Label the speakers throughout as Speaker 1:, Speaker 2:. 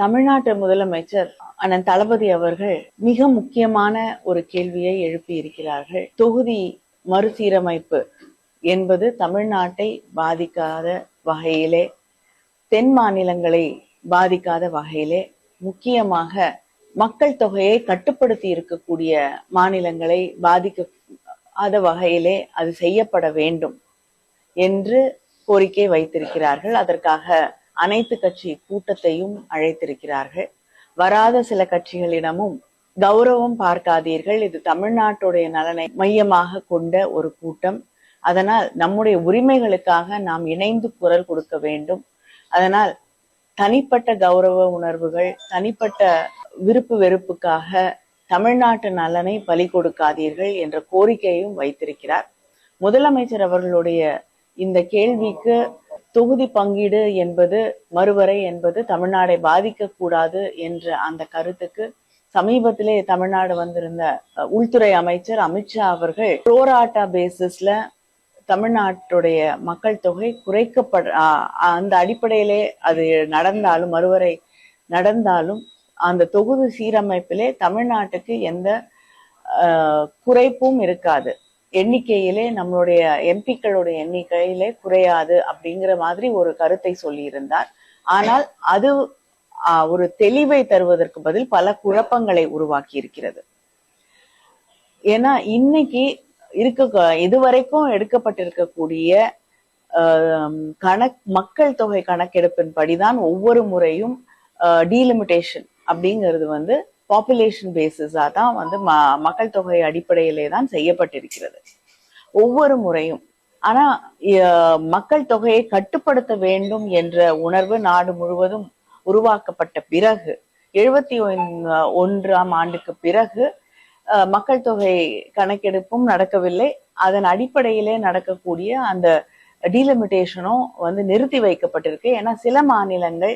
Speaker 1: தமிழ்நாட்டு முதலமைச்சர் அண்ணன் தளபதி அவர்கள் மிக முக்கியமான ஒரு கேள்வியை எழுப்பி இருக்கிறார்கள் தொகுதி மறுசீரமைப்பு என்பது தமிழ்நாட்டை பாதிக்காத வகையிலே தென் மாநிலங்களை பாதிக்காத வகையிலே முக்கியமாக மக்கள் தொகையை கட்டுப்படுத்தி இருக்கக்கூடிய மாநிலங்களை பாதிக்காத வகையிலே அது செய்யப்பட வேண்டும் என்று கோரிக்கை வைத்திருக்கிறார்கள். அதற்காக அனைத்து கட்சி கூட்டத்தையும் அழைத்திருக்கிறார்கள். வராத சில கட்சிகளிடமும் கௌரவம் பார்க்காதீர்கள். இது தமிழ்நாட்டுடைய நலனை மையமாக கொண்ட ஒரு கூட்டம். அதனால் நம்முடைய உரிமைகளுக்காக நாம் இணைந்து குரல் கொடுக்க வேண்டும். அதனால் தனிப்பட்ட கௌரவ உணர்வுகள் தனிப்பட்ட விருப்பு வெறுப்புக்காக தமிழ்நாட்டு நலனை பலி கொடுக்காதீர்கள் என்ற கோரிக்கையும் வைத்திருக்கிறார். முதலமைச்சர் அவர்களுடைய இந்த கேள்விக்கு தொகுதி பங்கீடு என்பது மறுவரை என்பது தமிழ்நாடை பாதிக்க கூடாது என்ற அந்த கருத்துக்கு சமீபத்திலே தமிழ்நாடு வந்திருந்த உள்துறை அமைச்சர் அமித்ஷா அவர்கள் புரோராட்டா பேசிஸ்ல தமிழ்நாட்டுடைய மக்கள் தொகை குறைக்கப்பட ஆஹ், அந்த அடிப்படையிலே அது நடந்தாலும் மறுவரை நடந்தாலும் அந்த தொகுதி சீரமைப்பிலே தமிழ்நாட்டுக்கு எந்த குறைப்பும் இருக்காது. எண்ணிக்கையிலே நம்மளுடைய எம்பிக்களுடைய எண்ணிக்கையிலே குறையாது அப்படிங்கிற மாதிரி ஒரு கருத்தை சொல்லியிருந்தார். ஆனால் அது ஒரு தெளிவை தருவதற்கு பதில் பல குழப்பங்களை உருவாக்கி இருக்கிறது ஏன்னா இன்னைக்கு இருக்க இதுவரைக்கும் எடுக்கப்பட்டிருக்கக்கூடிய கணக் மக்கள் தொகை கணக்கெடுப்பின் படிதான் ஒவ்வொரு முறையும் டீலிமிட்டேஷன் அப்படிங்கிறது வந்து பாப்புலேஷன் பேசிஸா தான் வந்து ம- மக்கள் தொகை அடிப்படையிலே தான் செய்யப்பட்டிருக்கிறது. ஒவ்வொரு முறையும். ஆனா மக்கள் தொகையை கட்டுப்படுத்த வேண்டும் என்ற உணர்வு நாடு முழுவதும் உருவாக்கப்பட்ட பிறகு எழுபத்தி ஒன்றாம் ஆண்டுக்கு பிறகு அஹ், மக்கள் தொகை கணக்கெடுப்பும் நடக்கவில்லை. அதன் அடிப்படையிலே நடக்கக்கூடிய அந்த டீலிமிட்டேஷனும் வந்து நிறுத்தி வைக்கப்பட்டிருக்கு. ஏன்னா சில மாநிலங்கள்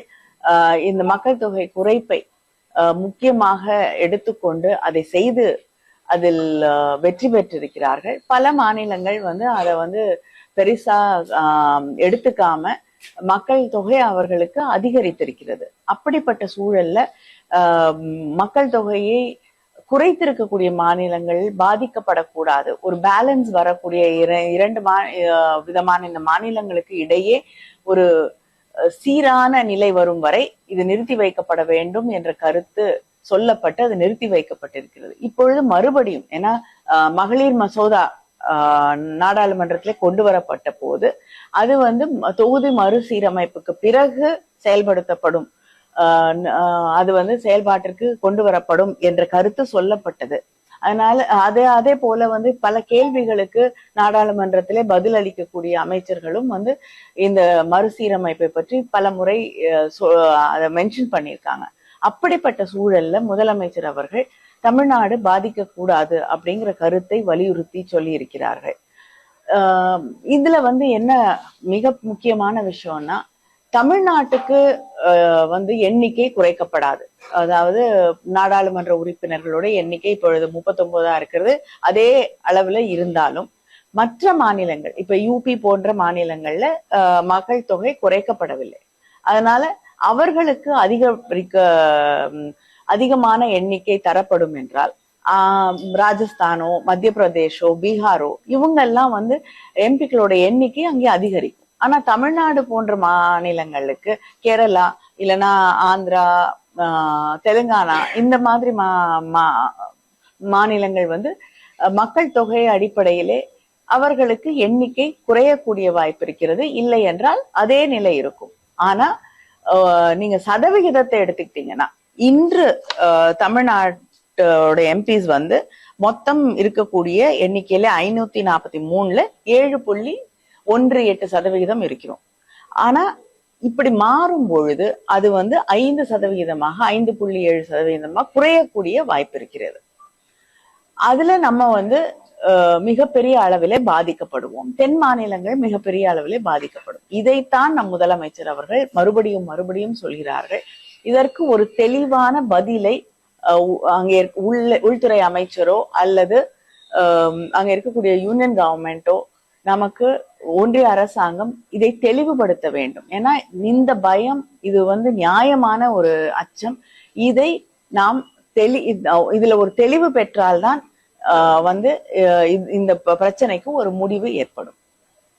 Speaker 1: இந்த மக்கள் தொகை குறைப்பை முக்கியமாக எடுத்துக்கொண்டு அதை செய்து அதில் வெற்றி பெற்றிருக்கிறார்கள். பல மாநிலங்கள் வந்து அதை வந்து பெருசா ஆஹ், எடுத்துக்காம மக்கள் தொகை அவர்களுக்கு அதிகரித்திருக்கிறது. அப்படிப்பட்ட சூழல்ல ஆஹ், மக்கள் தொகையை குறைத்திருக்கக்கூடிய மாநிலங்கள் பாதிக்கப்படக்கூடாது. ஒரு பேலன்ஸ் வரக்கூடிய இர- இரண்டு மா ஆஹ், விதமான இந்த மாநிலங்களுக்கு இடையே ஒரு சீரான நிலை வரும் வரை இது நிறுத்தி வைக்கப்பட வேண்டும் என்ற கருத்து சொல்லப்பட்டு அது நிறுத்தி வைக்கப்பட்டிருக்கிறது. இப்பொழுது மறுபடியும் ஏன்னா ஆஹ், மகளிர் மசோதா ஆஹ், நாடாளுமன்றத்திலே கொண்டு வரப்பட்ட போது அது வந்து தொகுதி மறுசீரமைப்புக்கு பிறகு செயல்படுத்தப்படும். ஆஹ், அது வந்து செயல்பாட்டிற்கு கொண்டு வரப்படும் என்ற கருத்து சொல்லப்பட்டது. அதனால அதே அதே போல வந்து பல கேள்விகளுக்கு நாடாளுமன்றத்திலே பதில் அளிக்கக்கூடிய அமைச்சர்களும் வந்து இந்த மறுசீரமைப்பை பற்றி பல முறை அஹ், அதை மென்ஷன் பண்ணியிருக்காங்க. அப்படிப்பட்ட சூழல்ல முதலமைச்சர் அவர்கள் தமிழ்நாடு பாதிக்க கூடாது அப்படிங்கிற கருத்தை வலியுறுத்தி சொல்லி இருக்கிறார்கள் ஆஹ் இதுல வந்து என்ன மிக முக்கியமான விஷயம்னா தமிழ்நாட்டுக்கு வந்து எண்ணிக்கை குறைக்கப்படாது. அதாவது நாடாளுமன்ற உறுப்பினர்களோட எண்ணிக்கை இப்பொழுது முப்பத்தொன்பதா இருக்கிறது. அதே அளவுல இருந்தாலும் மற்ற மாநிலங்கள் இப்ப யூபி போன்ற மாநிலங்கள்ல மக்கள் தொகை குறைக்கப்படவில்லை. அதனால அவர்களுக்கு அதிகரிக்க அதிகமான எண்ணிக்கை தரப்படும் என்றால் ஆஹ் ராஜஸ்தானோ மத்திய பிரதேஷோ பீகாரோ இவங்க எல்லாம் வந்து எம்பிக்களோட எண்ணிக்கை அங்கே அதிகரிக்கும். ஆனா தமிழ்நாடு போன்ற மாநிலங்களுக்கு கேரளா இல்லைன்னா ஆந்திரா ஆஹ் தெலுங்கானா இந்த மாதிரி மா மா- மாநிலங்கள் வந்து மக்கள் தொகை அடிப்படையிலே அவர்களுக்கு எண்ணிக்கை குறையக்கூடிய வாய்ப்பு இருக்கிறது. இல்லை என்றால் அதே நிலை இருக்கும். ஆனா நீங்க சதவிகிதத்தை எடுத்துக்கிட்டீங்கன்னா இன்று தமிழ்நாட்டோட எம்பிஸ் வந்து மொத்தம் இருக்கக்கூடிய எண்ணிக்கையில ஐநூத்தி நாற்பத்தி மூணுல ஏழு புள்ளி ஒன்று எட்டு சதவிகிதம் இருக்கிறோம். ஆனா இப்படி மாறும் பொழுது அது வந்து ஐந்து சதவிகிதமாக ஐந்து புள்ளி ஏழு சதவிகிதமாக குறையக்கூடிய வாய்ப்பு இருக்கிறது. அதுல நம்ம வந்து மிகப்பெரிய அளவிலே பாதிக்கப்படுவோம். தென் மாநிலங்கள் மிகப்பெரிய அளவிலே பாதிக்கப்படும். இதைத்தான் நம் முதலமைச்சர் அவர்கள் மறுபடியும் மறுபடியும் சொல்கிறார்கள். இதற்கு ஒரு தெளிவான பதிலை அஹ், அங்கே உள்ள உள்துறை அமைச்சரோ அல்லது அஹ், அங்க இருக்கக்கூடிய யூனியன் கவர்மெண்ட்டோ நமக்கு ஒன்றிய அரசாங்கம் இதை தெளிவுபடுத்த வேண்டும். ஏன்னா இந்த பயம் இது வந்து நியாயமான ஒரு அச்சம். இதை நாம் தெளி இதுல ஒரு தெளிவு பெற்றால்தான் ஆஹ் வந்து இந்த பிரச்சனைக்கு ஒரு முடிவு ஏற்படும்.